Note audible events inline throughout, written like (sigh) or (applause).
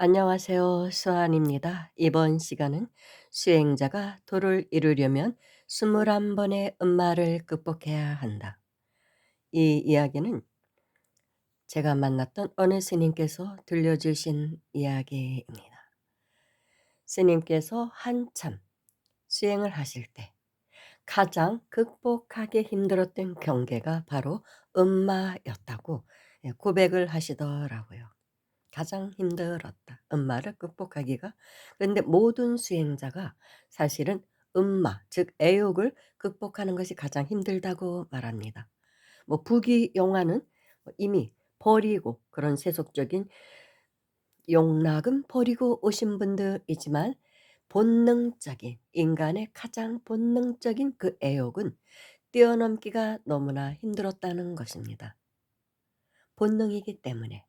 안녕하세요. 수아입니다. 이번 시간은 수행자가 도를 이루려면 21번의 음마를 극복해야 한다. 이 이야기는 제가 만났던 어느 스님께서 들려주신 이야기입니다. 스님께서 한참 수행을 하실 때 가장 극복하기 힘들었던 경계가 바로 음마였다고 예, 고백을 하시더라고요. 가장 힘들었다. 음마를 극복하기가. 그런데 모든 수행자가 사실은 음마, 즉 애욕을 극복하는 것이 가장 힘들다고 말합니다. 뭐 부귀 영화는 뭐 이미 버리고 그런 세속적인 용락은 버리고 오신 분들이지만 본능적인 인간의 가장 본능적인 그 애욕은 뛰어넘기가 너무나 힘들었다는 것입니다. 본능이기 때문에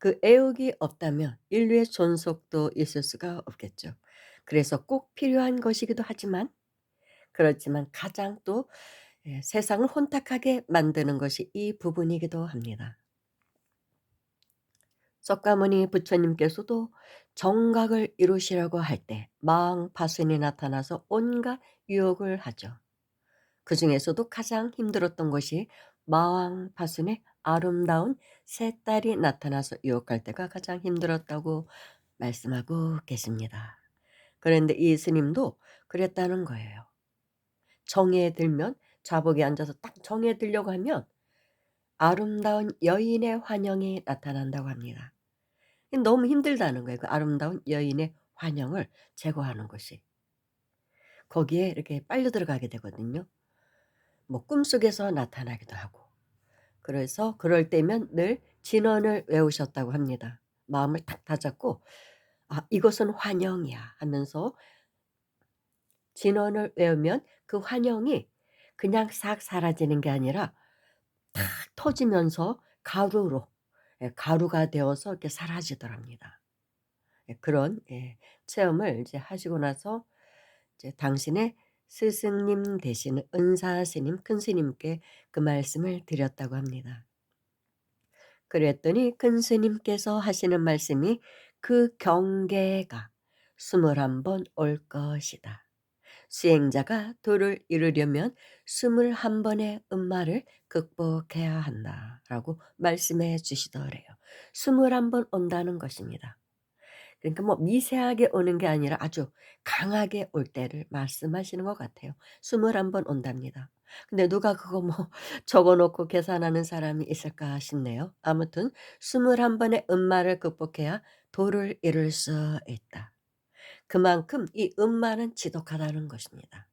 그 애욕이 없다면 인류의 존속도 있을 수가 없겠죠. 그래서 꼭 필요한 것이기도 하지만 그렇지만 가장 또예 세상을 혼탁하게 만드는 것이 이 부분이기도 합니다. 석가모니 부처님께서도 정각을 이루시려고 할때 마왕파순이 나타나서 온갖 유혹을 하죠. 그 중에서도 가장 힘들었던 것이 마왕 파순의 아름다운 새 딸이 나타나서 유혹할 때가 가장 힘들었다고 말씀하고 계십니다. 그런데 이 스님도 그랬다는 거예요. 정에 들면 좌복에 앉아서 딱 정에 들려고 하면 아름다운 여인의 환영이 나타난다고 합니다. 너무 힘들다는 거예요. 그 아름다운 여인의 환영을 제거하는 것이. 거기에 이렇게 빨려 들어가게 되거든요. 뭐 꿈속에서 나타나기도 하고. 그래서 그럴 때면 늘 진언을 외우셨다고 합니다. 마음을 탁 다잡고 '아 이것은 환영이야.' 하면서 진언을 외우면 그 환영이 그냥 싹 사라지는 게 아니라 탁 터지면서 가루로 예 가루가 되어서 이렇게 사라지더랍니다. 예 그런 예 체험을 이제 하시고 나서 이제 당신의 스승님 되시는 은사 스님 큰 스님께 그 말씀을 드렸다고 합니다. 그랬더니 큰 스님께서 하시는 말씀이 "그 경계가 21번 올 것이다. 수행자가 도를 이루려면 21번의 음마를 극복해야 한다."라고 말씀해 주시더래요. 21번 온다는 것입니다. 그러니까 뭐 미세하게 오는 게 아니라 아주 강하게 올 때를 말씀하시는 것 같아요. 21번 온답니다. 근데 누가 그거 뭐 (laughs) 적어 놓고 계산하는 사람이 있을까 싶네요. 아무튼 21번의 음마를 극복해야 도를 이룰 수 있다. 그만큼 이 음마는 지독하다는 것입니다.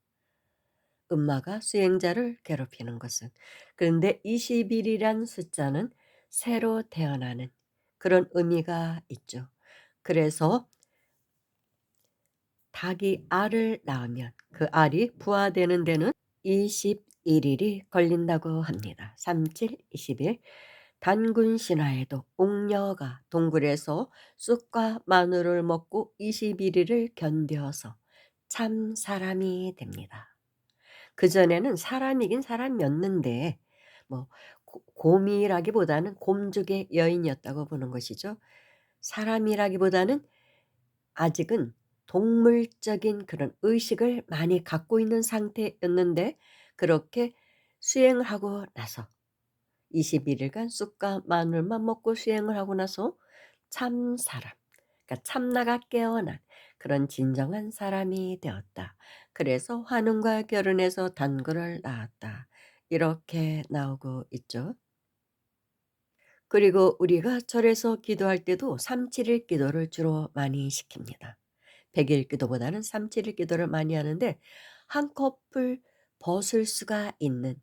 음마가 수행자를 괴롭히는 것은. 그런데 21이란 숫자는 새로 태어나는 그런 의미가 있죠. 그래서 닭이 알을 낳으면 그 알이 부화되는 데는 21일이 걸린다고 합니다. 37, 21. 단군 신화에도 옥녀가 동굴에서 쑥과 마늘을 먹고 21일을 견뎌서 참 사람이 됩니다. 그전에는 사람이긴 사람이었는데 뭐 고 곰이라기보다는 곰족의 여인이었다고 보는 것이죠. 사람이라기보다는 아직은 동물적인 그런 의식을 많이 갖고 있는 상태였는데 그렇게 수행을 하고 나서 21 일간 쑥과 마늘만 먹고 수행을 하고 나서 참 사람 그러니까 참나가 깨어난 그런 진정한 사람이 되었다. 그래서 환웅과 결혼해서 단군을 낳았다. 이렇게 나오고 있죠. 그리고 우리가 절에서 기도할 때도 3-7일 기도를 주로 많이 시킵니다. 100일 기도보다는 3-7일 기도를 많이 하는데 한꺼풀 벗을 수가 있는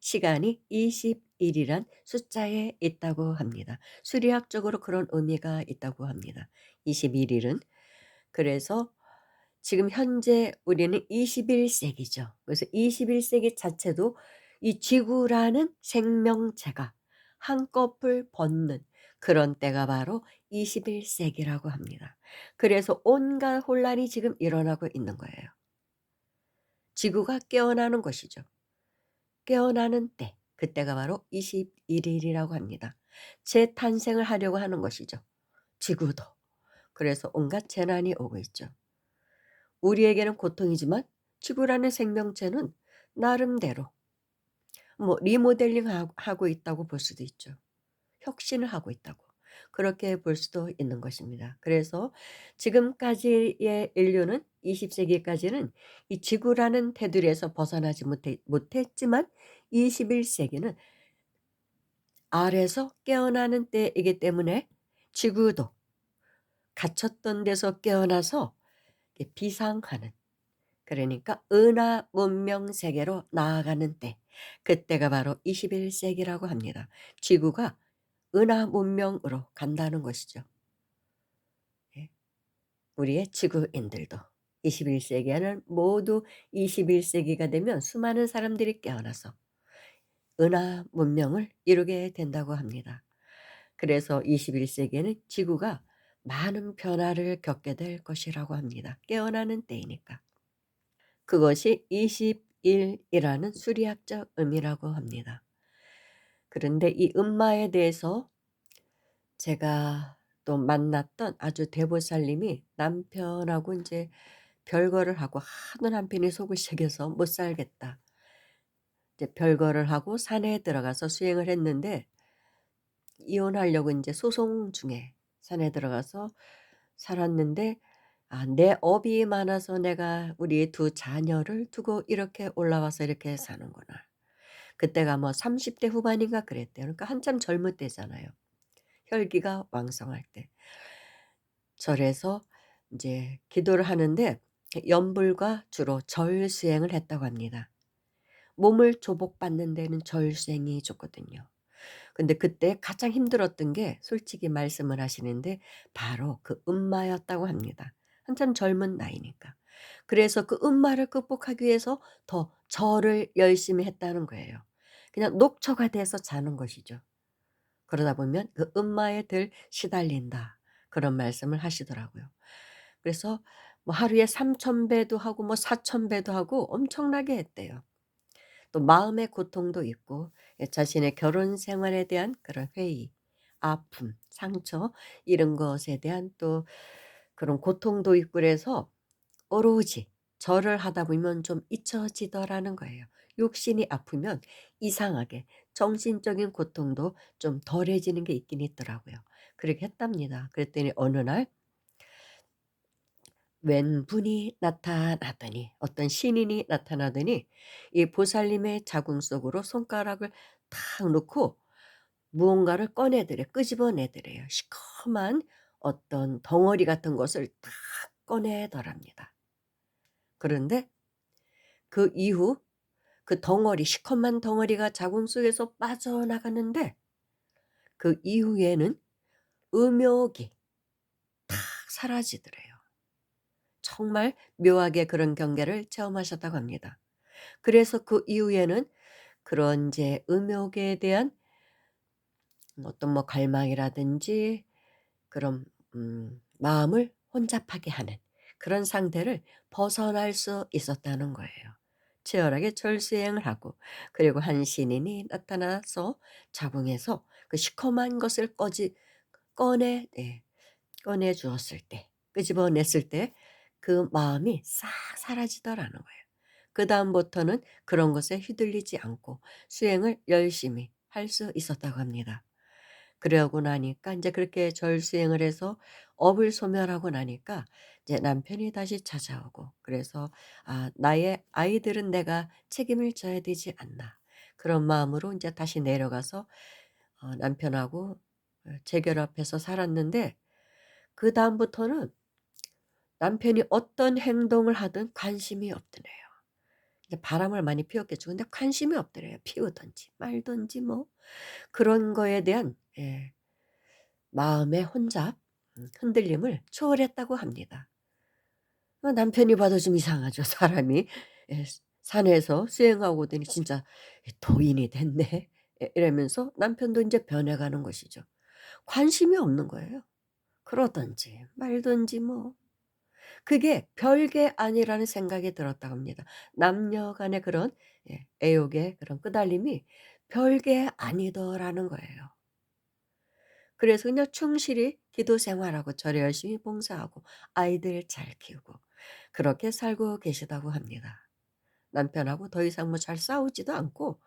시간이 21이란 숫자에 있다고 합니다. 수리학적으로 그런 의미가 있다고 합니다. 21일은. 그래서 지금 현재 우리는 21세기죠. 그래서 21세기 자체도 이 지구라는 생명체가 한꺼풀 벗는 그런 때가 바로 21세기라고 합니다. 그래서 온갖 혼란이 지금 일어나고 있는 거예요. 지구가 깨어나는 것이죠. 깨어나는 때, 그때가 바로 21일이라고 합니다. 재탄생을 하려고 하는 것이죠. 지구도. 그래서 온갖 재난이 오고 있죠. 우리에게는 고통이지만 지구라는 생명체는 나름대로 뭐 리모델링 하 하고 있다고 볼 수도 있죠. 혁신을 하고 있다고. 그렇게 볼 수도 있는 것입니다. 그래서 지금까지의 인류는 20 세기까지는 이 지구라는 테두리에서 벗어나지 못해 못했지만 21 세기는 알에서 깨어나는 때이기 때문에 지구도 갇혔던 데서 깨어나서 비상하는 그러니까 은하 문명 세계로 나아가는 때 그때가 바로 21 세기라고 합니다. 지구가 은하 문명으로 간다는 것이죠. 예. 우리의 지구인들도 21 세기에는 모두 21 세기가 되면 수많은 사람들이 깨어나서 은하 문명을 이루게 된다고 합니다. 그래서 21 세기에는 지구가 많은 변화를 겪게 될 것이라고 합니다. 깨어나는 때이니까. 그것이 21이라는 수리학적 의미라고 합니다. 그런데 이 음마에 대해서 제가 또 만났던 아주 대보살님이 남편하고 인제 별거를 하고 하도 남편이 속을 새겨서 못 살겠다. 이제 별거를 하고 산에 들어가서 수행을 했는데 이혼하려고 인제 소송 중에 산에 들어가서 살았는데 ' 아 내 업이 많아서 내가 우리 두 자녀를 두고 이렇게 올라와서 이렇게 사는구나.' 그때가 뭐 30 대 후반인가 그랬대요. 그러니까 한참 젊을 때잖아요. 혈기가 왕성할 때. 절에서 인제 기도를 하는데 연불과 주로 절 수행을 했다고 합니다. 몸을 조복받는 데는 절 수행이 좋거든요. 근데 그때 가장 힘들었던 게 솔직히 말씀을 하시는데 바로 그 음마였다고 합니다. 한참 젊은 나이니까. 그래서 그 음마를 극복하기 위해서 더 절을 열심히 했다는 거예요. 그냥 녹초가 돼서 자는 것이죠. 그러다 보면 그 음마에 들 시달린다. 그런 말씀을 하시더라고요. 그래서 뭐 하루에 3천 배도 하고 뭐 4천 배도 하고 엄청나게 했대요. 또 마음의 고통도 있고 예 자신의 결혼 생활에 대한 그런 회의, 아픔, 상처 이런 것에 대한 또 그런 고통도 있고 그래서 오로지 절을 하다 보면 좀 잊혀지더라는 거예요. 육신이 아프면 이상하게 정신적인 고통도 좀 덜해지는 게 있긴 있더라고요. 그렇게 했답니다. 그랬더니 어느 날 웬 분이 나타나더니 어떤 신인이 나타나더니 이 보살님의 자궁 속으로 손가락을 탁 놓고 무언가를 꺼내더래 끄집어내더래요. 시커먼 어떤 덩어리 같은 것을 탁 꺼내더랍니다. 그런데 그 이후 그 덩어리 시커먼 덩어리가 자궁 속에서 빠져나가는데 그 이후에는 음욕이 탁 사라지더래요. 정말 묘하게 그런 경계를 체험하셨다고 합니다. 그래서 그 이후에는 그런 이제 음욕에 대한 어떤 뭐 갈망이라든지 그런 음 마음을 혼잡하게 하는 그런 상태를 벗어날 수 있었다는 거예요. 치열하게 절수행을 하고 그리고 한 신인이 나타나서 자궁에서 그 시커먼 것을 꺼지 꺼내 네 꺼내 주었을 때 끄집어냈을 때 그 마음이 싹 사라지더라는 거예요. 그 다음부터는 그런 것에 휘둘리지 않고 수행을 열심히 할 수 있었다고 합니다. 그러고 나니까 인제 그렇게 절수행을 해서 업을 소멸하고 나니까 이제 남편이 다시 찾아오고 그래서 '아 나의 아이들은 내가 책임을 져야 되지 않나.' 그런 마음으로 인제 다시 내려가서 어 남편하고 어 재결합해서 살았는데 그다음부터는 남편이 어떤 행동을 하든 관심이 없더래요. 이제 바람을 많이 피웠겠죠. 근데 관심이 없더래요. 피우든지 말든지 뭐 그런 거에 대한 예 마음의 혼잡 음 흔들림을 초월했다고 합니다. 어 남편이 봐도 좀 이상하죠. 사람이 예 산에서 수행하고 오더니 진짜 '도인이 됐네.' 예 이러면서 남편도 인제 변해가는 것이죠. 관심이 없는 거예요. 그러든지 말든지 뭐. 그게 별게 아니라는 생각이 들었다고 합니다. 남녀 간의 그런 예 애욕의 그런 끄달림이 별게 아니더라는 거예요. 그래서 그냥 충실히 기도 생활하고 절에 열심히 봉사하고 아이들 잘 키우고 그렇게 살고 계시다고 합니다. 남편하고 더 이상 뭐 잘 싸우지도 않고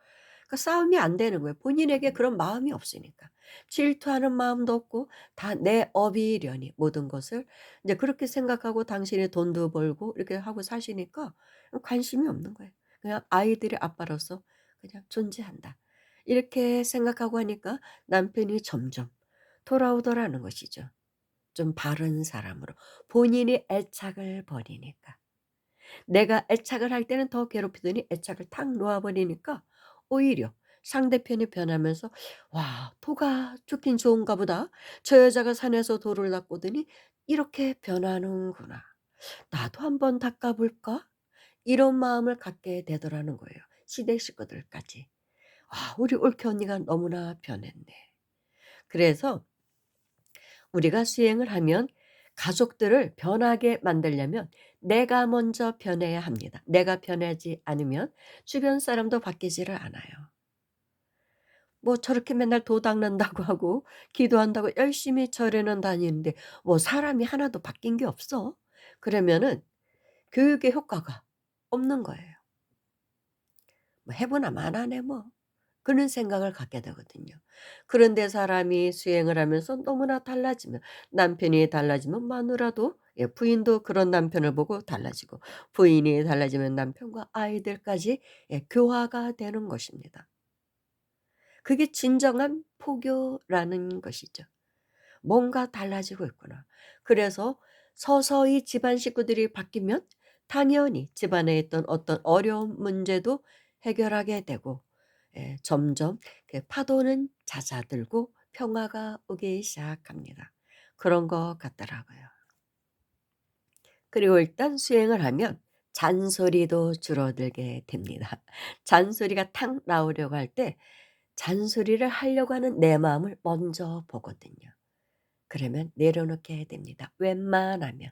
그 싸움이 안 되는 거예요. 본인에게 그런 마음이 없으니까. 질투하는 마음도 없고 다 내 업이려니 모든 것을 이제 그렇게 생각하고 당신이 돈도 벌고 이렇게 하고 사시니까 관심이 없는 거예요. 그냥 아이들의 아빠로서 그냥 존재한다. 이렇게 생각하고 하니까 남편이 점점 돌아오더라는 것이죠. 좀 바른 사람으로 본인이 애착을 버리니까. 내가 애착을 할 때는 더 괴롭히더니 애착을 탁 놓아 버리니까 오히려 상대편이 변하면서 '와 도가 좋긴 좋은가 보다. 저 여자가 산에서 돌을 낚고더니 이렇게 변하는구나. 나도 한번 닦아 볼까?' 이런 마음을 갖게 되더라는 거예요, 시댁 식구들까지. '아 우리 올케 언니가 너무나 변했네.' 그래서 우리가 수행을 하면 가족들을 변하게 만들려면 내가 먼저 변해야 합니다. 내가 변하지 않으면 주변 사람도 바뀌지를 않아요. 뭐 저렇게 맨날 도 닦는다고 (laughs) 하고 기도한다고 열심히 절에는 다니는데 뭐 사람이 하나도 바뀐 게 없어. 그러면은 교육의 효과가 없는 거예요. 뭐 해보나 마나네 뭐. 그런 생각을 갖게 되거든요. 그런데 사람이 수행을 하면서 너무나 달라지면 남편이 달라지면 마누라도 예 부인도 그런 남편을 보고 달라지고 부인이 달라지면 남편과 아이들까지 예 교화가 되는 것입니다. 그게 진정한 포교라는 것이죠. 뭔가 달라지고 있구나. 그래서 서서히 집안 식구들이 바뀌면 당연히 집안에 있던 어떤 어려운 문제도 해결하게 되고 예 점점 그 파도는 잦아들고 평화가 오기 시작합니다. 그런 것 같더라고요. 그리고 일단 수행을 하면 잔소리도 줄어들게 됩니다. (laughs) 잔소리가 탁 나오려고 할 때 잔소리를 하려고 하는 내 마음을 먼저 보거든요. 그러면 내려놓게 됩니다. 웬만하면.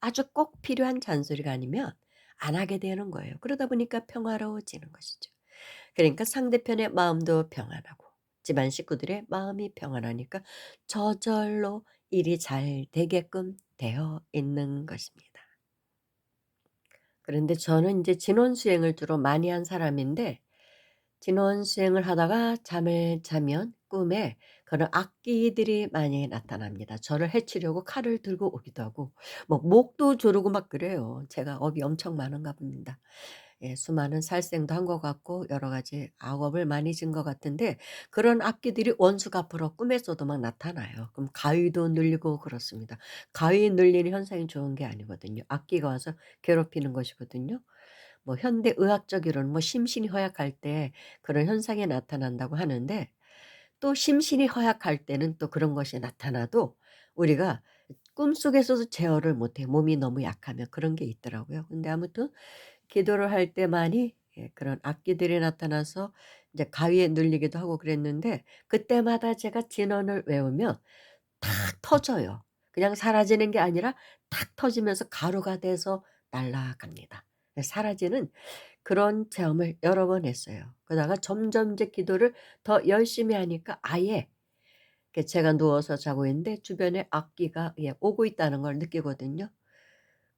아주 꼭 필요한 잔소리가 아니면 안 하게 되는 거예요. 그러다 보니까 평화로워지는 것이죠. 그러니까 상대편의 마음도 평안하고 집안 식구들의 마음이 평안하니까 저절로 일이 잘 되게끔 되어 있는 것입니다. 그런데 저는 이제 진원 수행을 주로 많이 한 사람인데 진원 수행을 하다가 잠을 자면 꿈에 그런 악귀들이 많이 나타납니다. 저를 해치려고 칼을 들고 오기도 하고 뭐 목도 조르고 막 그래요. 제가 업이 엄청 많은가 봅니다. 예 수많은 살생도 한 것 같고 여러 가지 악업을 많이 진 것 같은데 그런 악기들이 원수가 앞으로 꿈에서도 막 나타나요. 그럼 가위도 눌리고 그렇습니다. 가위 눌리는 현상이 좋은 게 아니거든요. 악기가 와서 괴롭히는 것이거든요. 뭐 현대 의학적으로는 뭐 심신이 허약할 때 그런 현상이 나타난다고 하는데 또 심신이 허약할 때는 또 그런 것이 나타나도 우리가 꿈속에서도 제어를 못해요. 몸이 너무 약하면 그런 게 있더라고요. 근데 아무튼 기도를 할 때만이 예 그런 악기들이 나타나서 이제 가위에 눌리기도 하고 그랬는데 그때마다 제가 진언을 외우면 탁 터져요. 그냥 사라지는 게 아니라 탁 터지면서 가루가 돼서 날아갑니다. 예 사라지는 그런 체험을 여러 번 했어요. 그러다가 점점 이제 기도를 더 열심히 하니까 아예 그 제가 누워서 자고 있는데 주변에 악기가 예 오고 있다는 걸 느끼거든요.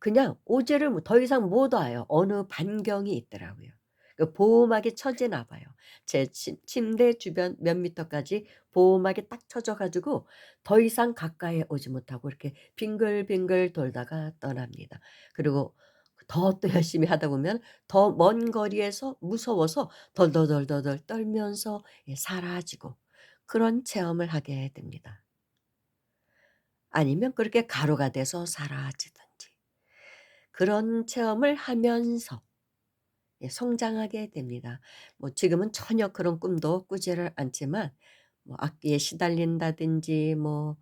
그냥 오지를 못더 이상 못 와요. 어느 반경이 있더라고요. 그 보호막이 쳐지나 봐요. 제침 침대 주변 몇 미터까지 보호막이 딱 쳐져 가지고 더 이상 가까이 오지 못하고 이렇게 빙글빙글 돌다가 떠납니다. 그리고 더 또 (laughs) 열심히 하다 보면 더 먼 거리에서 무서워서 덜덜덜덜덜 떨면서 예 사라지고 그런 체험을 하게 됩니다. 아니면 그렇게 가루가 돼서 사라지든지. 그런 체험을 하면서 예 성장하게 됩니다. 뭐 지금은 전혀 그런 꿈도 꾸지를 않지만 뭐 악기에 시달린다든지 뭐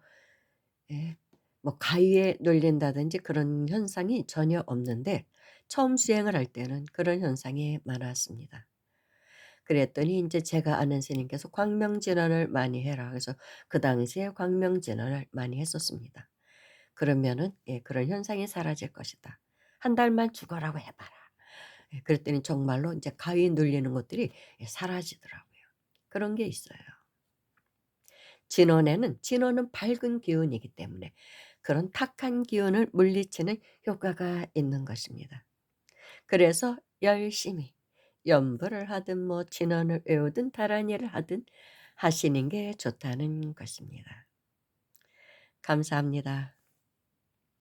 예 뭐 가위에 눌린다든지 그런 현상이 전혀 없는데 처음 수행을 할 때는 그런 현상이 많았습니다. 그랬더니 인제 제가 아는 스님께서 "광명진언을 많이 해라." 그래서 그 당시에 광명진언을 많이 했었습니다. 그러면은 예 "그런 현상이 사라질 것이다. 한 달만 죽어라고 해 봐라." 예 그랬더니 정말로 인제 가위 눌리는 것들이 예 사라지더라고요. 그런 게 있어요. 진원에는 진원은 밝은 기운이기 때문에 그런 탁한 기운을 물리치는 효과가 있는 것입니다. 그래서 열심히 연불을 하든 뭐 진원을 외우든 다른 일을 하든 하시는 게 좋다는 것입니다. 감사합니다.